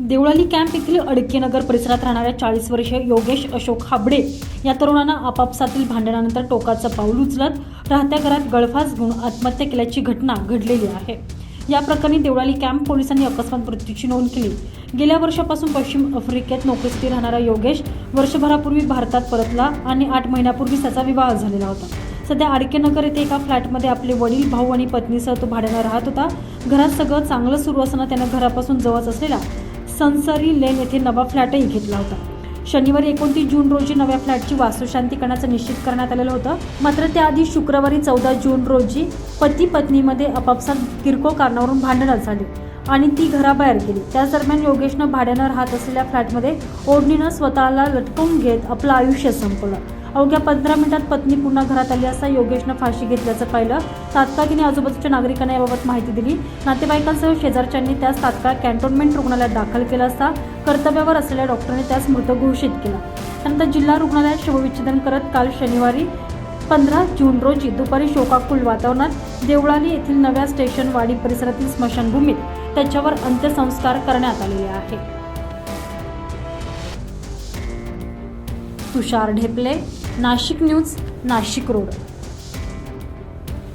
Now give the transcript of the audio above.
Deolali camp येथील अडकेनगर परिसरात राहणाऱ्या चाळीस वर्षीय योगेश अशोक हाबडे या तरुणांना आपापसातील भांडणानंतर टोकाचं पाऊल उचलत राहत्या घरात गळफास घेऊन आत्महत्या केल्याची घटना घडलेली आहे. या प्रकरणी देवळाली कॅम्प पोलिसांनी अकस्मात मृत्यूची नोंद केली. गेल्या वर्षापासून पश्चिम आफ्रिकेत नोकरीसाठी राहणारा योगेश वर्षभरापूर्वी भारतात परतला आणि आठ महिन्यापूर्वी त्याचा विवाह झालेला होता. सध्या आडकेनगर येथे एका फ्लॅटमध्ये आपले वडील भाऊ आणि पत्नीसह तो भाड्यानं राहत होता. घरात सगळं चांगलं सुरू असताना त्यानं घरापासून जवळच असलेला सनसरी लेन येथे नवा फ्लॅटही घेतला होता. शनिवारी एकोणतीस जून रोजी नव्या फ्लॅटची वास्तुशांती करण्याचं निश्चित करण्यात आलेलं होतं. मात्र त्याआधी शुक्रवारी चौदा जून रोजी पती पत्नीमध्ये आपापसात किरकोळ कारणावरून भांडणं झाली आणि ती घराबाहेर गेली. त्याच दरम्यान योगेशनं भाड्यानं राहत असलेल्या फ्लॅटमध्ये ओढणीनं स्वतःला लटकवून घेत आपलं आयुष्य संपवलं अवघ्या पंधरा मिनिटात पत्नी पुन्हा घरात आली असता योगेशनं फाशी घेतल्याचं पाहिलं. तात्काळ आजूबाजूच्या नागरिकांना याबाबत माहिती दिली. नातेवाईकांसह शेजारच्यांनी त्यास तात्काळ कॅन्टोन्मेंट रुग्णालयात दाखल केलं असता कर्तव्यावर असलेल्या डॉक्टरने त्यास मृत घोषित केला. त्यानंतर जिल्हा रुग्णालयात शवविच्छेदन करत काल शनिवारी पंधरा जून रोजी दुपारी शोकाकुल वातावरणात देवळाली येथील नव्या स्टेशन वाडी परिसरातील स्मशानभूमीत त्याच्यावर अंत्यसंस्कार करण्यात आलेले आहे तुषार ढेपले नाशिक न्यूज नाशिक रोड.